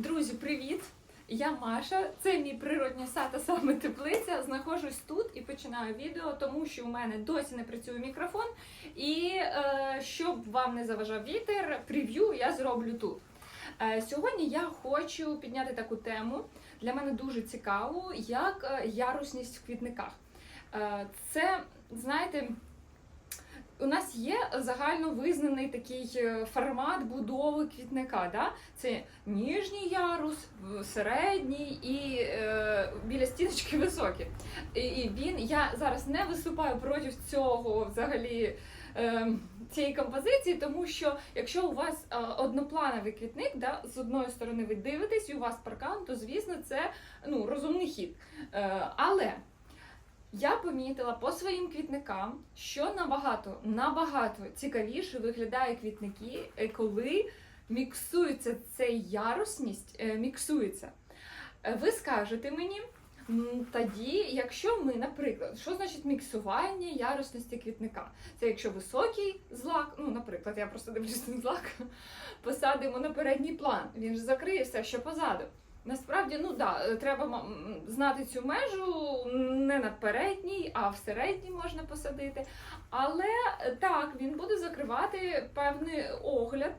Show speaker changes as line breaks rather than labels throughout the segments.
Друзі, привіт! Я Маша, це мій природній сад, а саме теплиця. Знаходжусь тут і починаю відео, тому що у мене досі не працює мікрофон. І е, щоб вам не заважав вітер, прев'ю я зроблю тут. Е, сьогодні я хочу підняти таку тему. Для мене дуже цікаву, як е, ярусність в квітниках. Е, це, знаєте, у нас є загально визнаний такий е, формат будови квітника. Да? Це ніжній ярус, середній і е, біля стіночки високий. І, він я зараз не виступаю проти цього взагалі. Е, цієї композиції, тому що якщо у вас е, одноплановий квітник, да, з одної сторони ви дивитесь, і у вас паркан, то звісно це ну, розумний хід. Але я помітила по своїм квітникам, що набагато набагато цікавіше виглядає квітники, е, коли міксується цей ярусність, е, міксується. Е, Ви скажете мені, тоді, якщо ми, наприклад, що значить міксування ярусності квітника? Це якщо високий злак, ну, наприклад, я просто дивлюсь на злак, посадимо на передній план, він ж закриє все, що позаду. Насправді, ну да, е, треба знати цю межу не на передній, а в середній можна посадити. Але е, так, він буде закривати певний огляд,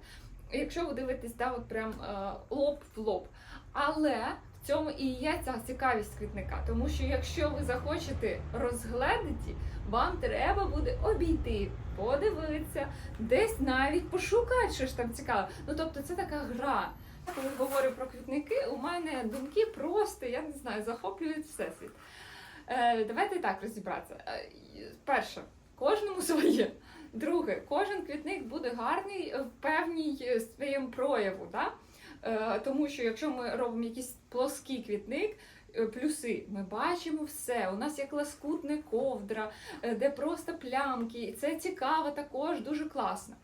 якщо ви дивитесь да, от прям е, лоб в лоб. Але в цьому і є ця цікавість квітника, тому що якщо ви захочете розгледіти, вам треба буде обійти, подивитися, десь навіть пошукати, що ж там цікаве. Ну тобто це така гра. Коли говорю про квітники, у мене думки просто, я не знаю, захоплюють всесвіт. Е, давайте так розібратися. Е, перше, кожному своє. Друге, кожен квітник буде гарний в певній своєму прояву. Да? Е, тому що якщо ми робимо якийсь плоский квітник, е, плюси, ми бачимо все. У нас як ласкутна ковдра, е, де просто плямки. Це цікаво також, дуже класно.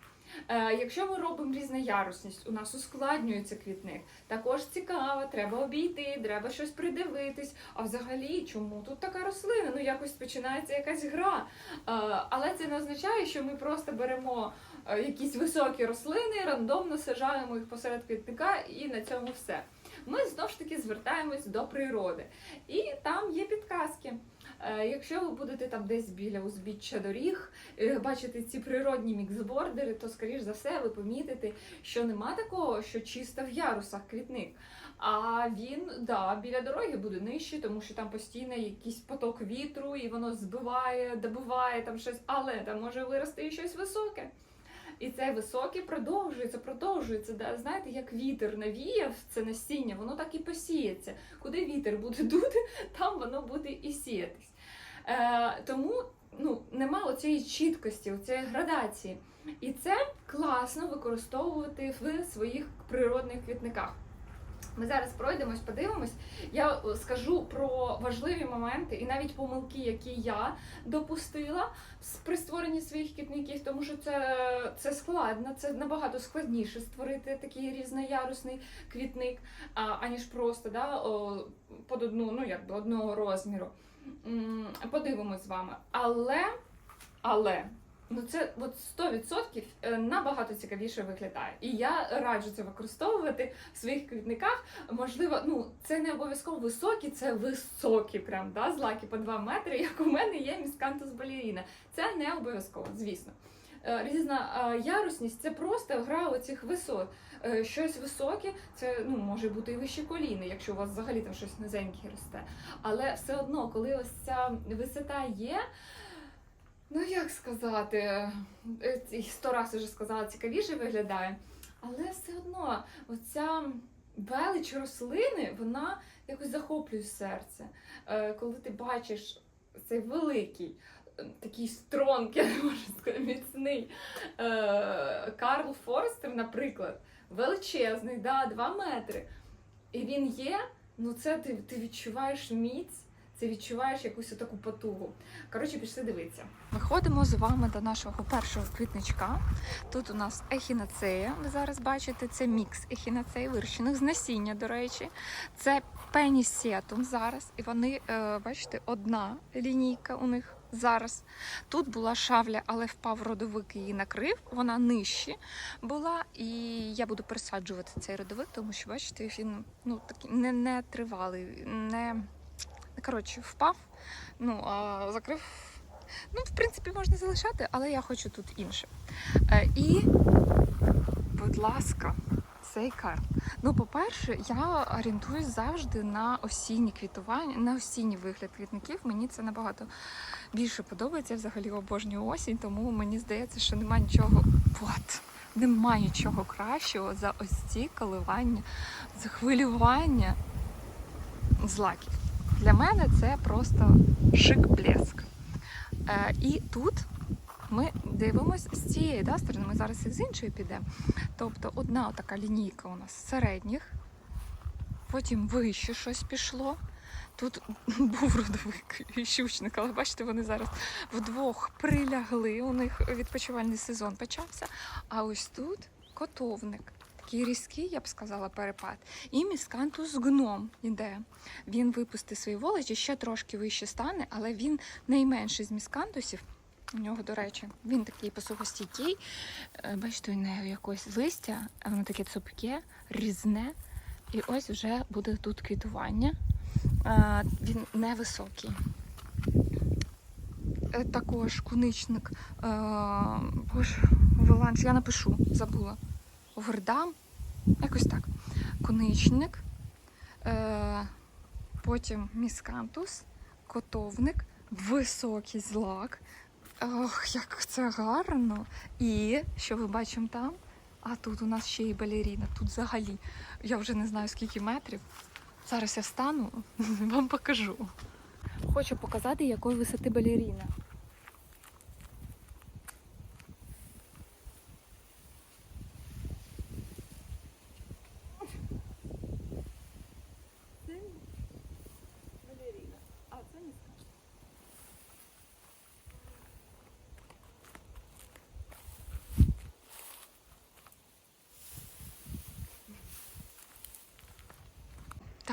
Е, Якщо ми робимо різноярусність, у нас ускладнюється квітник. Також цікаво, треба обійти, треба щось придивитись. А взагалі, чому тут така рослина? Ну якось починається якась гра. Е, Але це не означає, що ми просто беремо е, якісь високі рослини, рандомно сажаємо їх посеред квітника і на цьому все. Ми знову ж таки звертаємось до природи. І там є підказки. Е, Якщо ви будете там десь біля узбіччя доріг, бачити бачите ці природні міксбордери, то скоріш за все ви помітите, що нема такого, що чисто в ярусах квітник. А він да, біля дороги буде нижче, тому що там постійно якийсь поток вітру, і воно збиває, добиває там щось, але там може вирости і щось високе. І цей високий продовжується, продовжується. Да? Знаєте, як вітер навіяв це насіння, воно так і посіється. Куди вітер буде дути, там воно буде і сіятись. Е, тому ну, нема цієї чіткості, цієї градації. І це класно використовувати в своїх природних квітниках. Ми зараз пройдемось, подивимось. Я е, скажу про важливі моменти і навіть помилки, які я допустила при створенні своїх квітників, тому що це, це складно, це набагато складніше створити такий різноярусний квітник, аніж просто да, о, під одну, ну якби одного розміру. Подивимось з вами. Але, але. Ну, це от 100% е, набагато цікавіше виглядає. І я раджу це використовувати в своїх квітниках. Можливо, ну це не обов'язково високі, це високі, прям да, злаки по 2 метри, як у мене є міскантус балеріна. Це не обов'язково, звісно. Е, Різна ярусність це просто гра оцих висот. Е, Щось високе, це ну може бути і вище коліни, якщо у вас взагалі там щось низеньке росте. Але все одно, коли ось ця висота є. Ну, як сказати, е, сто раз вже сказала, цікавіше виглядає. Але все одно, оця велич рослини, вона якось захоплює серце. Е, Коли ти бачиш цей великий, е, такий стронг, я не можу сказати, міцний Карл Форстер, наприклад, величезний, да, 2 метри. І він є, ну це ти, ти відчуваєш міць. Це відчуваєш якусь таку потугу. Коротше, пішли дивитися. Виходимо з вами до нашого першого квітничка. Тут у нас ехінацея. Ви зараз бачите, це мікс ехінацеї, вирощених з насіння, до речі. Це пенісетум зараз. І вони, е, бачите, одна лінійка у них зараз. Тут була шавля, але впав родовик її накрив. Вона нижче була, і я буду пересаджувати цей родовик, тому що бачите, він ну такий не, не тривалий, не коротше, впав. Ну а закрив. Ну, в принципі, можна залишати, але я хочу тут інше. Е, і, будь ласка, цей карп. Ну, по-перше, я орієнтуюсь завжди на осінні квітування, на осінній вигляд квітників. Мені це набагато більше подобається. Я взагалі обожнюю осінь, тому мені здається, що немає нічого. От, немає нічого кращого за ось ці коливання, за хвилювання злаків. Для мене це просто шик-блеск. Е, і тут ми дивимося з цієї да, сторони, ми зараз і з іншої підемо. Тобто одна така лінійка у нас середніх, потім вище щось пішло. Тут був родовик і щучник, але бачите, вони зараз вдвох прилягли. У них відпочивальний сезон почався. А ось тут котовник. Такий різкий, я б сказала, перепад. І міскантус гном іде. Він випустить свої волочі, ще трошки вище стане, але він найменший з міскантусів. У нього, до речі, він такий посухостійкий. Е, Бачите, у нього якось листя, воно таке цупке, різне. І ось вже буде тут квітування. Е, Він невисокий. Е, Також куничник. Боже, Виланж, я напишу, забула. Овердам, якось так. Куничник, е, потім міскантус, котовник, високий злак. Ох, як це гарно! І що ми бачимо там? А тут у нас ще й балеріна. Тут взагалі я вже не знаю скільки метрів. Зараз я встану, вам покажу. Хочу показати, якої висоти балеріна. Це балеріна, а це не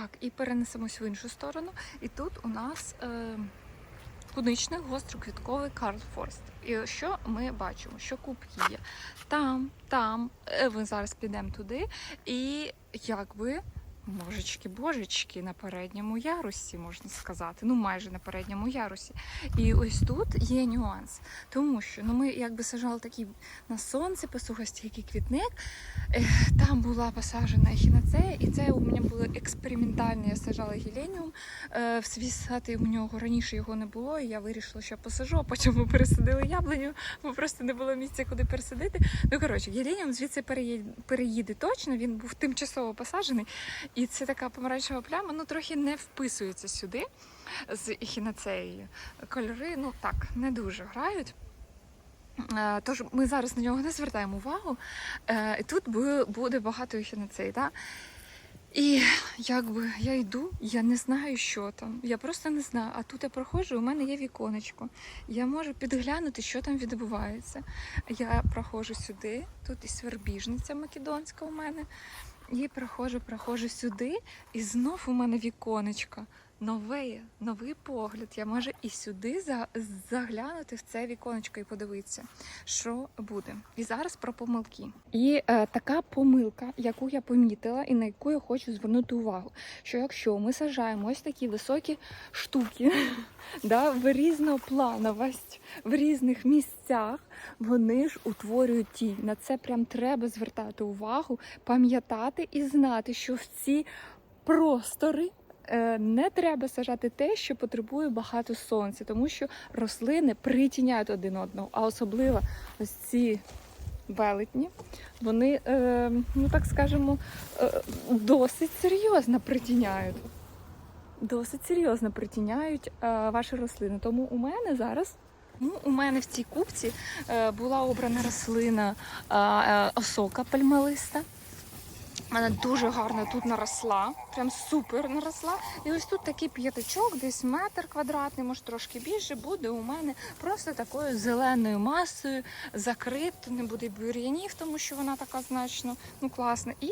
Так, і перенесемось в іншу сторону. І тут у нас е, куничний гостроквітковий Карл Форст. І що ми бачимо? Що кубки є там, там. Е, Ми зараз підемо туди, і якби. Можечки, божечки на передньому ярусі, можна сказати, ну майже на передньому ярусі. І ось тут є нюанс, тому що ну ми якби сажали такий на сонці посухостійкий квітник. Е, Там була посаджена ехінацея, і це у мене було експериментальне. Я сажала гіленіум е, в свій сад, і у нього раніше його не було. І я вирішила, що посажу, а потім ми пересадили яблуню, бо просто не було місця, куди пересадити. Ну коротше, гіленіум звідси переїде, переїде точно. Він був тимчасово посаджений. І це така помаранчева пляма, ну трохи не вписується сюди з ехінацеєю. Кольори, ну так, не дуже грають. Е, Тож ми зараз на нього не звертаємо увагу. Е, Тут буде багато ехінацей. Да? І якби я йду, я не знаю, що там. Я просто не знаю. А тут я проходжу, у мене є віконечко. Я можу підглянути, що там відбувається. Я проходжу сюди, тут і свербіжниця македонська у мене. І проходжу, проходжу сюди, і знов у мене віконечко. Нове, новий погляд. Я можу і сюди заглянути в це віконечко і подивитися, що буде. І зараз про помилки. І е, така помилка, яку я помітила, і на яку я хочу звернути увагу, що якщо ми сажаємо ось такі високі штуки, в різноплановость, в різних місцях, вони ж утворюють тінь. На це прям треба звертати увагу, пам'ятати і знати, що в ці простори. Е, Не треба сажати те, що потребує багато сонця, тому що рослини притіняють один одного, а особливо ось ці велетні, вони, е, ну так скажемо, е, досить серйозно притіняють. Досить серйозно притіняють ваші рослини. Тому у мене зараз. Ну, у мене в цій купці була обрана рослина осока пальмалиста. Вона дуже гарно тут наросла, прям супер наросла. І ось тут такий п'ятачок, десь метр квадратний, може трошки більше, буде у мене просто такою зеленою масою, закрито, не буде бур'янів, тому що вона така значно ну, класна. І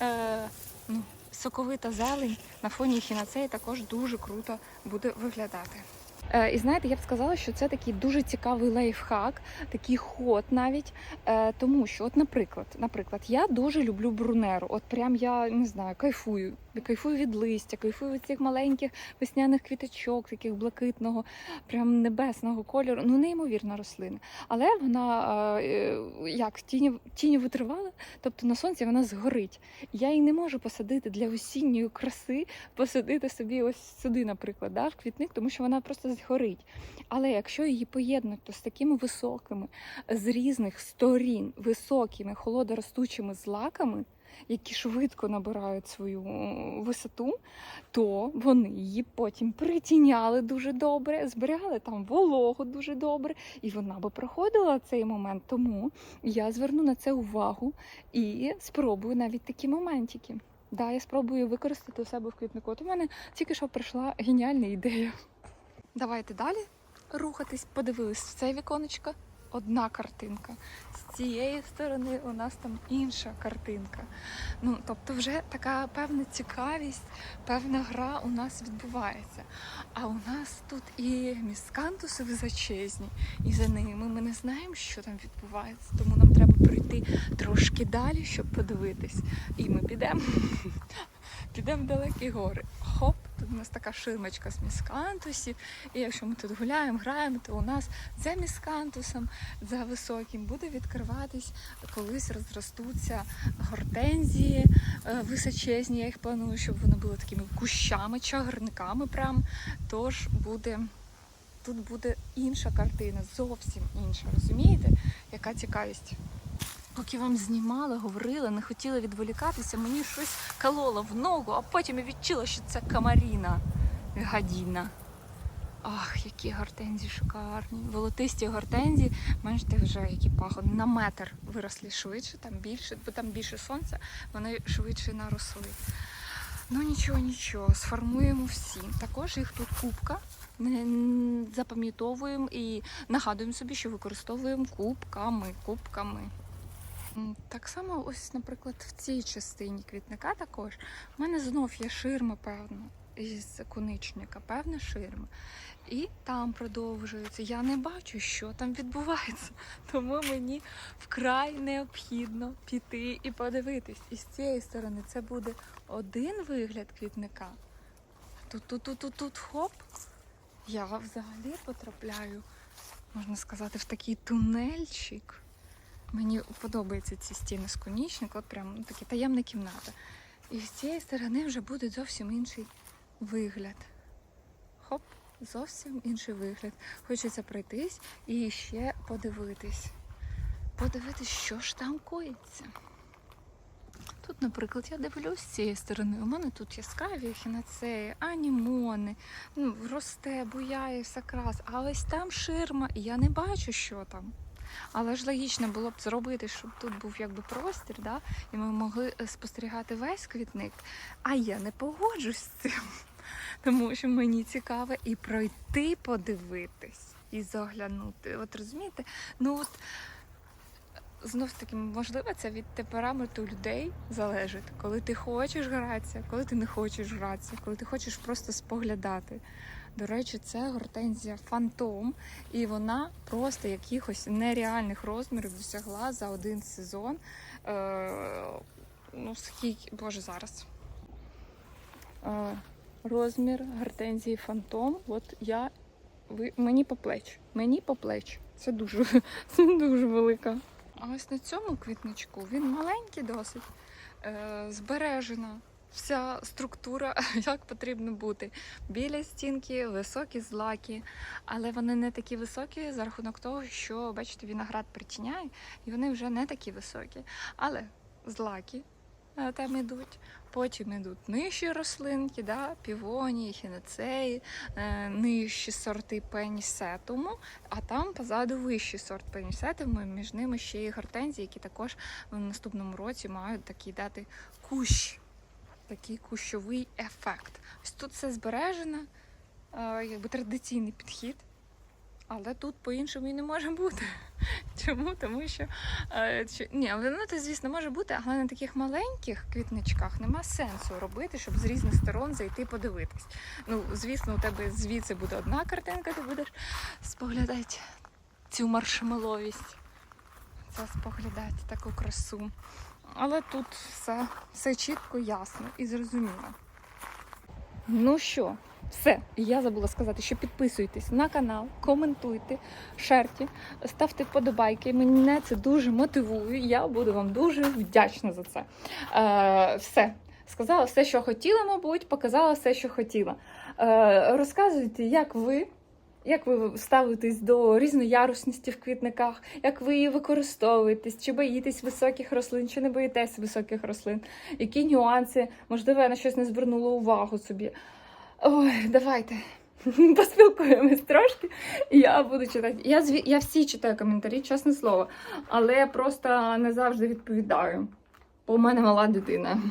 е, ну, соковита зелень на фоні хінацеї також дуже круто буде виглядати. Е, І знаєте, я б сказала, що це такий дуже цікавий лайфхак, такий ход навіть. Е, Тому що, от, наприклад, наприклад, я дуже люблю брунеру. От прям я не знаю, кайфую. Кайфую від листя, кайфую від цих маленьких весняних квіточок, таких блакитного, прям небесного кольору. Ну, неймовірна рослина. Але вона е, як тіні, тіні витривала, тобто на сонці вона згорить. Я її не можу посадити для осінньої краси, посадити собі ось сюди, наприклад, да, в квітник, тому що вона просто згорить. Але якщо її поєднати з такими високими, з різних сторін, високими, холодоростучими злаками, які швидко набирають свою висоту, то вони її потім притіняли дуже добре, зберігали там вологу дуже добре, і вона би проходила цей момент. Тому я зверну на це увагу і спробую навіть такі моментики. Да, я спробую використати у себе в квітнику. От у мене тільки що прийшла геніальна ідея. Давайте далі рухатись. Подивились в це віконечко. Одна картинка. З цієї сторони у нас там інша картинка. Ну, тобто, вже така певна цікавість, певна гра у нас відбувається. А у нас тут і міскантуси височезні, і за ними ми не знаємо, що там відбувається. Тому нам треба пройти трошки далі, щоб подивитись. І ми підемо. Підемо в далекі гори. Хоп, у нас така ширмочка з міскантусів. І якщо ми тут гуляємо, граємо, то у нас за міскантусом, за високим, буде відкриватись, колись розростуться гортензії е, височезні. Я їх планую, щоб вони були такими кущами, чагарниками. Прям. Тож буде. Тут буде інша картина, зовсім інша. Розумієте, яка цікавість? Поки вам знімала, говорила, не хотіла відволікатися, мені щось кололо в ногу, а потім я відчула, що це камаріна гадіна. Ах, які гортензії шикарні. Волотисті гортензії, бачите, вже які пагони, на метр виросли швидше, там більше, бо там більше сонця, вони швидше наросли. Ну нічого, нічого, сформуємо всі. Також їх тут кубка. Запам'ятовуємо і нагадуємо собі, що використовуємо кубками, кубками. Так само, ось, наприклад, в цій частині квітника також в мене знов є ширма, певна, із коничника, певна ширма. І там продовжується. Я не бачу, що там відбувається. Тому мені вкрай необхідно піти і подивитись. І з цієї сторони це буде один вигляд квітника. Тут, тут, тут, тут, тут, хоп. Я взагалі потрапляю, можна сказати, в такий тунельчик. Мені подобаються ці стіни з конічника, от прям ну, таємна кімната. І з цієї сторони вже буде зовсім інший вигляд. Хоп, зовсім інший вигляд. Хочеться пройтись і ще подивитись. Подивитись, що ж там коїться. Тут, наприклад, я дивлюсь з цієї сторони. У мене тут яскраві хінацеї, анімони, ну, росте, буяє все крас. А ось там ширма, і я не бачу, що там. Але ж логічно було б зробити, щоб тут був якби простір, да? і ми могли е, спостерігати весь квітник. А я не погоджусь з цим, тому що мені цікаво і пройти, подивитись, і заглянути. От розумієте? Ну от знов таки, можливо, це від темпераменту людей залежить, коли ти хочеш гратися, коли ти не хочеш гратися, коли ти хочеш просто споглядати. До речі, це гортензія фантом, і вона просто якихось нереальних розмірів досягла за один сезон. Е, ну, скільки, боже, зараз. Е, розмір гортензії фантом. От я ви, мені по плеч. Мені по плеч. Це дуже, це дуже велика. А ось на цьому квітничку він маленький досить, е, збережена вся структура, як потрібно бути. Біля стінки високі злаки, але вони не такі високі за рахунок того, що, бачите, виноград притіняє, і вони вже не такі високі. Але злаки е, там йдуть. Потім йдуть нижчі рослинки, да, півонії, хінецеї, е, нижчі сорти пенісетуму, а там позаду вищий сорт пенісетуму, між ними ще є гортензії, які також в наступному році мають такий дати кущ, такий кущовий ефект. Ось тут все збережено, е, якби традиційний підхід, але тут по-іншому і не може бути. Чому? Тому що е, ні, воно то, звісно, може бути, але на таких маленьких квітничках нема сенсу робити, щоб з різних сторон зайти подивитись. Ну, звісно, у тебе звідси буде одна картинка, ти будеш споглядати цю маршмеловість. Це споглядати таку красу. Але тут все, все чітко, ясно і зрозуміло. Ну що, все, я забула сказати, що підписуйтесь на канал, коментуйте, шерті, ставте вподобайки. Мене це дуже мотивує. Я буду вам дуже вдячна за це. Е, все. Сказала все, що хотіла, мабуть, показала все, що хотіла. Е, розказуйте, як ви. Як ви ставитесь до різноярусності в квітниках, як ви її використовуєтесь, чи боїтесь високих рослин, чи не боїтесь високих рослин, які нюанси, можливо, я на щось не звернула увагу собі. Ой, давайте поспілкуємось трошки. і Я буду читати. Я, зві... я всі читаю коментарі, чесне слово, але я просто не завжди відповідаю, бо в мене мала дитина.